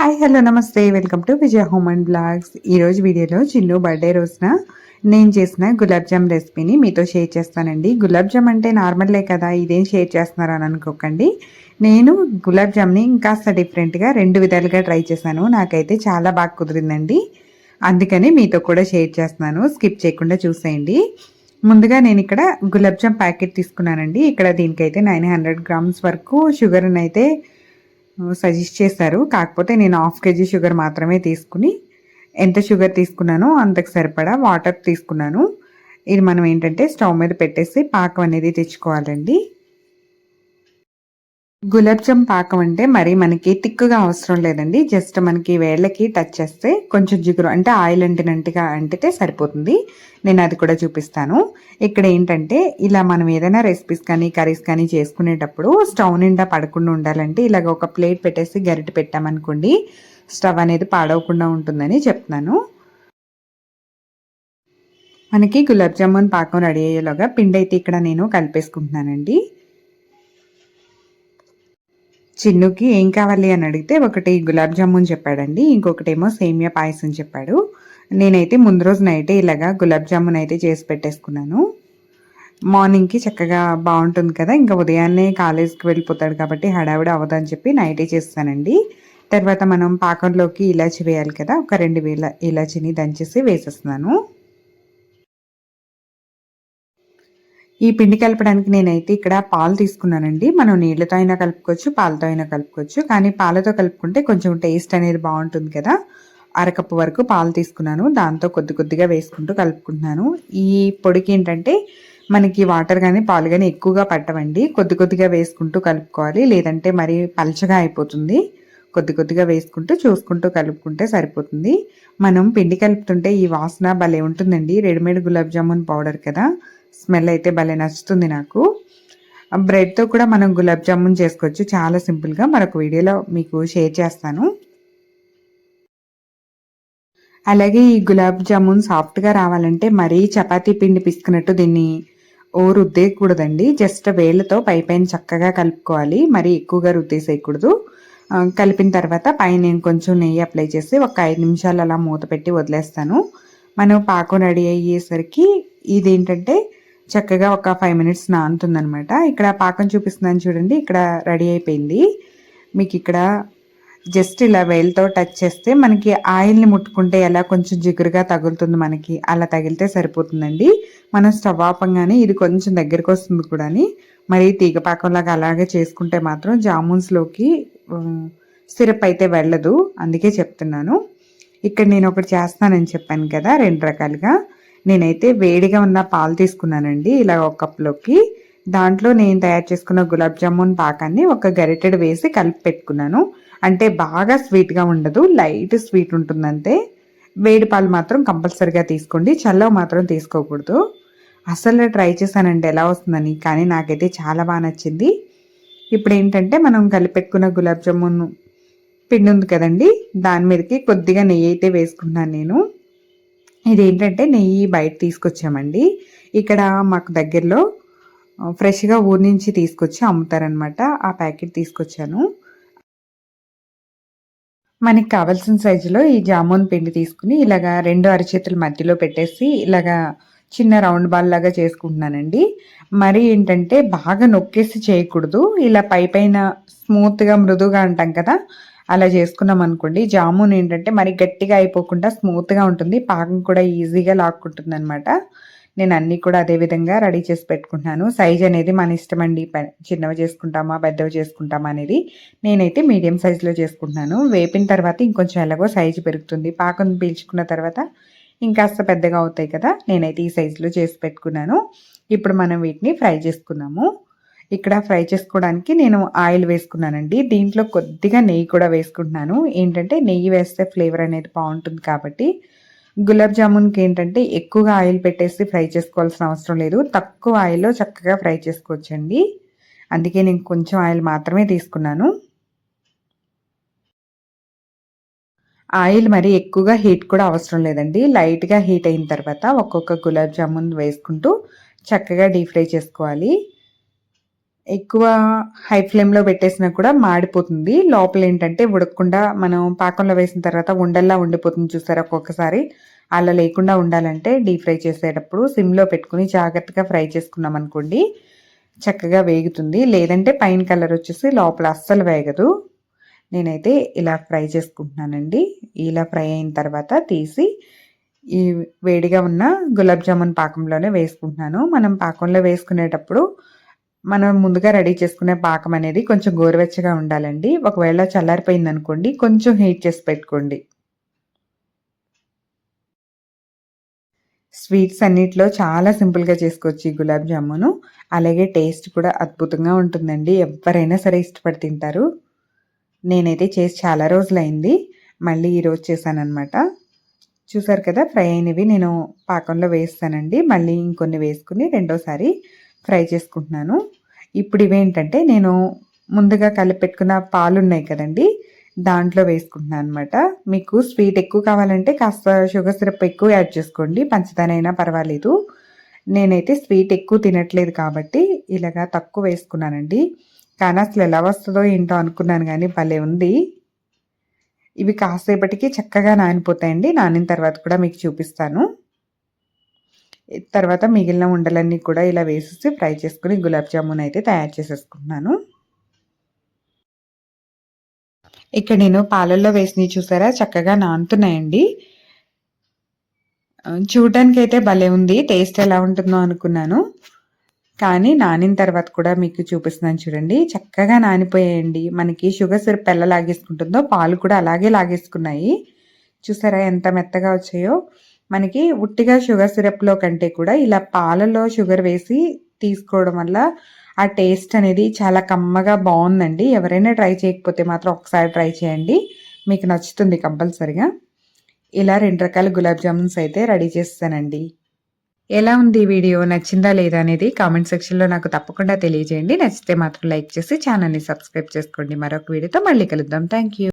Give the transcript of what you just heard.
Hi hello నమస్తే. Welcome to Vijaya home and blogs. ఈరోజు వీడియోలో చిన్ను బర్త్డే రోజున నేను చేసిన గులాబ్ జామ్ రెసిపీని మీతో షేర్ చేస్తానండి. గులాబ్ జామ్ అంటే నార్మల్లే కదా ఇదేం షేర్ చేస్తున్నారు అని అనుకోకండి. నేను గులాబ్ జామ్ని ఇంకాస్త డిఫరెంట్గా రెండు విధాలుగా ట్రై చేశాను. నాకైతే చాలా బాగా కుదిరిందండి. అందుకని మీతో కూడా షేర్ చేస్తున్నాను. స్కిప్ చేయకుండా చూసేయండి. ముందుగా నేను ఇక్కడ గులాబ్ జామ్ ప్యాకెట్ తీసుకున్నానండి. ఇక్కడ దీనికైతే నైన్ హండ్రెడ్ గ్రామ్స్ వరకు షుగర్ని అయితే సజెస్ట్ చేశారు. కాకపోతే నేను హాఫ్ కేజీ షుగర్ మాత్రమే తీసుకుని ఎంత షుగర్ తీసుకున్నానో అంతకు సరిపడా వాటర్ తీసుకున్నాను. ఇది మనం ఏంటంటే స్టవ్ మీద పెట్టేసి పాకం అనేది తెచ్చుకోవాలండి. గులాబ్ జామ్ పాకం అంటే మరి మనకి తిక్కుగా అవసరం లేదండి. జస్ట్ మనకి వేళ్ళకి టచ్ చేస్తే కొంచెం జిగురు అంటే ఆయిల్ అంటినట్టుగా అంటితే సరిపోతుంది. నేను అది కూడా చూపిస్తాను. ఇక్కడ ఏంటంటే ఇలా మనం ఏదైనా రెసిపీస్ కానీ కర్రీస్ కానీ చేసుకునేటప్పుడు స్టవ్ నిండా పడకుండా ఉండాలంటే ఇలాగ ఒక ప్లేట్ పెట్టేసి గరిటె పెట్టామనుకోండి స్టవ్ అనేది పాడవకుండా ఉంటుందని చెప్తున్నాను. మనకి గులాబ్ జామున్ పాకం రెడీ అయ్యేలోగా పిండి అయితే ఇక్కడ నేను కలిపేసుకుంటున్నానండి. చిన్నుకి ఏం కావాలి అని అడిగితే ఒకటి గులాబ్ జామున్ చెప్పాడండి ఇంకొకటేమో సేమియా పాయసం చెప్పాడు. నేనైతే ముందు రోజు నైటే ఇలాగా గులాబ్ జామున్ అయితే చేసి పెట్టేసుకున్నాను. మార్నింగ్కి చక్కగా బాగుంటుంది కదా ఇంకా ఉదయాన్నే కాలేజ్కి వెళ్ళిపోతాడు కాబట్టి హడావిడి అవ్వదని చెప్పి నైటే చేస్తానండి. తర్వాత మనం పాకంలోకి ఇలాచి వేయాలి కదా ఒక రెండు వేల ఇలాచిని దంచేసి వేసేస్తున్నాను. ఈ పిండి కలపడానికి నేనైతే ఇక్కడ పాలు తీసుకున్నానండి. మనం నీళ్ళతో అయినా కలుపుకోవచ్చు పాలతో అయినా కలుపుకోవచ్చు. కానీ పాలతో కలుపుకుంటే కొంచెం టేస్ట్ అనేది బాగుంటుంది కదా. అరకప్పు వరకు పాలు తీసుకున్నాను. దాంతో కొద్ది కొద్దిగా వేసుకుంటూ కలుపుకుంటున్నాను. ఈ పొడికి ఏంటంటే మనకి వాటర్ కానీ పాలు కానీ ఎక్కువగా పట్టవండి. కొద్ది కొద్దిగా వేసుకుంటూ కలుపుకోవాలి. లేదంటే మరి పల్చగా అయిపోతుంది. కొద్ది కొద్దిగా వేసుకుంటూ చూసుకుంటూ కలుపుకుంటే సరిపోతుంది. మనం పిండి కలుపుతుంటే ఈ వాసన భలే ఉంటుందండి. రెడీమేడ్ గులాబ్ జామున్ పౌడర్ కదా. స్మెల్ అయితే భలే నచ్చుతుంది నాకు. బ్రెడ్తో కూడా మనం గులాబ్ జామున్ చేసుకోవచ్చు. చాలా సింపుల్గా మరొక వీడియోలో మీకు షేర్ చేస్తాను. అలాగే ఈ గులాబ్ జామున్ సాఫ్ట్గా రావాలంటే మరీ చపాతీ పిండి పిసుకున్నట్టు దీన్ని ఓ రుద్దేయకూడదండి జస్ట్ వేళ్ళతో పై పైన చక్కగా కలుపుకోవాలి. మరీ ఎక్కువగా రుద్దేసేయకూడదు. కలిపిన తర్వాత పైన నేను కొంచెం నెయ్యి అప్లై చేసి ఒక ఐదు నిమిషాలు అలా మూత పెట్టి వదిలేస్తాను. మనం పాకం రెడీ అయ్యేసరికి ఇదేంటంటే చక్కగా ఒక ఫైవ్ మినిట్స్ నానుతుందనమాట ఇక్కడ పాకం చూపిస్తున్నాను చూడండి. ఇక్కడ రెడీ అయిపోయింది. మీకు ఇక్కడ జస్ట్ ఇలా వేలతో టచ్ చేస్తే మనకి ఆయిల్ని ముట్టుకుంటే ఎలా కొంచెం జిగురుగా తగులుతుంది మనకి. అలా తగిలితే సరిపోతుందండి. మనం స్టవ్ ఆపంగానే ఇది కొంచెం దగ్గరికి వస్తుంది కూడా మరి తీగ పాకంలాగా అలాగే చేసుకుంటే మాత్రం జామున్స్లోకి సిరప్ అయితే వెళ్ళదు. అందుకే చెప్తున్నాను. ఇక్కడ నేను ఒకటి చేస్తానని చెప్పాను కదా రెండు రకాలుగా. నేనైతే వేడిగా ఉన్న పాలు తీసుకున్నానండి ఇలా ఒక కప్లోకి దాంట్లో నేను తయారు చేసుకున్న గులాబ్ జామున్ పాకాన్ని ఒక గరిటెడు వేసి కలిపి పెట్టుకున్నాను. అంటే బాగా స్వీట్గా ఉండదు లైట్ స్వీట్ ఉంటుందంతే. వేడి పాలు మాత్రం కంపల్సరిగా తీసుకోండి చల్లవ మాత్రం తీసుకోకూడదు. అసలు ట్రై చేశానండి ఎలా వస్తుందని కానీ నాకైతే చాలా బాగా నచ్చింది. ఇప్పుడు ఏంటంటే మనం కలిపెట్టుకున్న గులాబ్ జామున్ పిండి ఉంది కదండి దాని మీదకి కొద్దిగా నెయ్యి అయితే వేసుకున్నాను నేను. ఇదేంటంటే నెయ్యి బయట తీసుకొచ్చామండి. ఇక్కడ మాకు దగ్గరలో ఫ్రెష్గా ఊరి నుంచి తీసుకొచ్చి అమ్ముతారనమాట ఆ ప్యాకెట్ తీసుకొచ్చాను. మనకి కావాల్సిన సైజులో ఈ జామున్ పిండి తీసుకుని ఇలాగా రెండు అరచేతుల మధ్యలో పెట్టేసి ఇలాగా చిన్న రౌండ్ బాల్ లాగా చేసుకుంటున్నానండి. మరి ఏంటంటే బాగా నొక్కేసి చేయకూడదు. ఇలా పై పైన స్మూత్గా మృదుగా అంటాం కదా అలా చేసుకున్నాం అనుకోండి. జామున్ ఏంటంటే మరి గట్టిగా అయిపోకుండా స్మూత్గా ఉంటుంది. పాకం కూడా ఈజీగా లాక్కుంటుంది అనమాట నేను అన్నీ కూడా అదే విధంగా రెడీ చేసి పెట్టుకుంటున్నాను. సైజ్ అనేది మన ఇష్టం అండి చిన్నవి చేసుకుంటామా పెద్దవి చేసుకుంటామా అనేది నేనైతే మీడియం సైజులో చేసుకుంటున్నాను. వేపిన తర్వాత ఇంకొంచెం ఎలాగో సైజు పెరుగుతుంది. పాకం పీల్చుకున్న తర్వాత ఇంకాస్త పెద్దగా అవుతాయి కదా. నేనైతే ఈ సైజులో చేసి పెట్టుకున్నాను. ఇప్పుడు మనం వీటిని ఫ్రై చేసుకున్నాము. ఇక్కడ ఫ్రై చేసుకోవడానికి నేను ఆయిల్ వేసుకున్నానండి. దీంట్లో కొద్దిగా నెయ్యి కూడా వేసుకుంటున్నాను. ఏంటంటే నెయ్యి వేస్తే ఫ్లేవర్ అనేది బాగుంటుంది కాబట్టి. గులాబ్ జామున్కి ఏంటంటే ఎక్కువగా ఆయిల్ పెట్టేసి ఫ్రై చేసుకోవాల్సిన అవసరం లేదు. తక్కువ ఆయిల్లో చక్కగా ఫ్రై చేసుకోవచ్చండి. అందుకే నేను కొంచెం ఆయిల్ మాత్రమే తీసుకున్నాను. ఆయిల్ మరి ఎక్కువగా హీట్ కూడా అవసరం లేదండి. లైట్గా హీట్ అయిన తర్వాత ఒక్కొక్క గులాబ్ జామున్ వేసుకుంటూ చక్కగా డీప్ ఫ్రై చేసుకోవాలి. ఎక్కువ హై ఫ్లేమ్లో పెట్టేసినా కూడా మాడిపోతుంది. లోపల ఏంటంటే ఉడకకుండా మనం పాకంలో వేసిన తర్వాత ఉండల్లా ఉండిపోతుంది చూసారా ఒక్కొక్కసారి. అలా లేకుండా ఉండాలంటే డీప్ ఫ్రై చేసేటప్పుడు సిమ్లో పెట్టుకుని జాగ్రత్తగా ఫ్రై చేసుకున్నాం అనుకోండి చక్కగా వేగుతుంది. లేదంటే పైన కలర్ వచ్చేసి లోపల అస్సలు వేగదు. నేనైతే ఇలా ఫ్రై చేసుకుంటున్నానండి. ఇలా ఫ్రై అయిన తర్వాత తీసి ఈ వేడిగా ఉన్న గులాబ్ జామున్ పాకంలోనే వేసుకుంటున్నాను. మనం పాకంలో వేసుకునేటప్పుడు మనం ముందుగా రెడీ చేసుకునే పాకం అనేది కొంచెం గోరువెచ్చగా ఉండాలండి. ఒకవేళ చల్లారిపోయింది అనుకోండి కొంచెం హీట్ చేసి పెట్టుకోండి. స్వీట్స్ అన్నిట్లో చాలా సింపుల్గా చేసుకోవచ్చు ఈ గులాబ్ జామును. అలాగే టేస్ట్ కూడా అద్భుతంగా ఉంటుందండి. ఎవరైనా సరే ఇష్టపడి తింటారు. నేనైతే చేసి చాలా రోజులైంది. మళ్ళీ ఈరోజు చేశానమాట చూసారు కదా ఫ్రై అయినవి నేను పాకంలో వేస్తానండి. మళ్ళీ ఇంకొన్ని వేసుకుని రెండోసారి ఫ్రై చేసుకుంటున్నాను. ఇప్పుడు ఇవేంటంటే నేను ముందుగా కలిపి పెట్టుకున్న పాలు ఉన్నాయి కదండి దాంట్లో వేసుకుంటున్నాను అనమాట మీకు స్వీట్ ఎక్కువ కావాలంటే కాస్త షుగర్ సిరప్ ఎక్కువ యాడ్ చేసుకోండి పంచదార అయినా పర్వాలేదు. నేనైతే స్వీట్ ఎక్కువ తినట్లేదు కాబట్టి ఇలాగా తక్కువ వేసుకున్నానండి. కానీ అసలు ఎలా వస్తుందో ఏంటో అనుకున్నాను కానీ భలే ఉంది. ఇవి కాసేపటికి చక్కగా నానిపోతాయండి. నానిన తర్వాత కూడా మీకు చూపిస్తాను. తర్వాత మిగిలిన ఉండలన్నీ కూడా ఇలా వేసేసి ఫ్రై చేసుకుని గులాబ్ జామున్ అయితే తయారు చేసేసుకున్నాను. ఇక్కడ నేను పాలల్లో వేసినవి చూసారా? చక్కగా నానుతున్నాయండి. చూడడానికి అయితే భలే ఉంది. టేస్ట్ ఎలా ఉంటుందో అనుకున్నాను. కానీ నానిన తర్వాత కూడా మీకు చూపిస్తున్నాను చూడండి. చక్కగా నానిపోయాయండి. మనకి షుగర్ సిరప్ ఎలా లాగేసుకుంటుందో పాలు కూడా అలాగే లాగేసుకున్నాయి. చూసారా ఎంత మెత్తగా వచ్చాయో? మనకి ఉట్టిగా షుగర్ సిరప్లో కంటే కూడా ఇలా పాలలో షుగర్ వేసి తీసుకోవడం వల్ల ఆ టేస్ట్ అనేది చాలా కమ్మగా బాగుందండి ఎవరైనా ట్రై చేయకపోతే మాత్రం ఒకసారి ట్రై చేయండి. మీకు నచ్చుతుంది కంపల్సరిగా. ఇలా రెండు రకాల గులాబ్ జామున్స్ అయితే రెడీ చేస్తానండి. ఎలా ఉంది వీడియో? నచ్చిందా లేదా అనేది కామెంట్ సెక్షన్లో నాకు తప్పకుండా తెలియజేయండి. నచ్చితే మాత్రం లైక్ చేసి ఛానల్ని సబ్స్క్రైబ్ చేసుకోండి. మరొక వీడియోతో మళ్ళీ కలుద్దాం. థ్యాంక్